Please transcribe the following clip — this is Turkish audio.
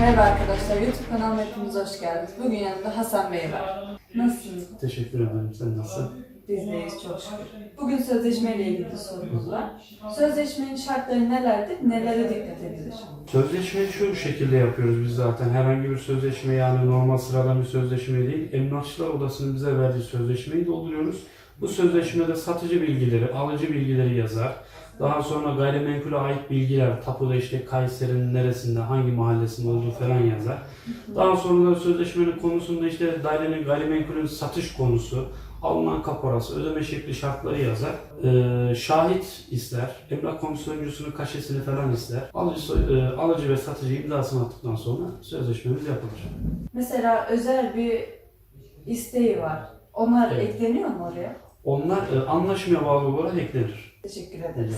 Merhaba arkadaşlar, YouTube kanalıma hepiniz hoş geldiniz. Bugün yanımda Hasan Bey var. Nasılsınız? Teşekkür ederim. Sen nasılsın? Bizdeyiz çok şükür. Bugün sözleşme ile ilgili sorumuz var. Sözleşmenin şartları nelerdir, nelere dikkat edilir? Sözleşmeyi şu şekilde yapıyoruz biz zaten. Herhangi bir sözleşme yani normal sıradan bir sözleşme değil. Emlakçılar Odası'nın bize verdiği sözleşmeyi dolduruyoruz. Bu sözleşmede satıcı bilgileri, alıcı bilgileri yazar. Daha sonra gayrimenkule ait bilgiler, tapuda işte Kayseri'nin neresinde, hangi mahallesinde olduğu falan yazar. Daha sonra da sözleşmenin konusunda işte dairenin gayrimenkulün satış konusu, alınan kaporası, ödeme şekli şartları yazar. Ee, şahit ister, emlak komisyoncusunun kaşesini falan ister. Alıcı, e, alıcı ve satıcı imzasını attıktan sonra sözleşmemiz yapılır. Mesela özel bir isteği var. Onlar Evet. ekleniyor mu oraya? Onlar e, anlaşmaya bağlı olarak eklenir. Teşekkür ederiz.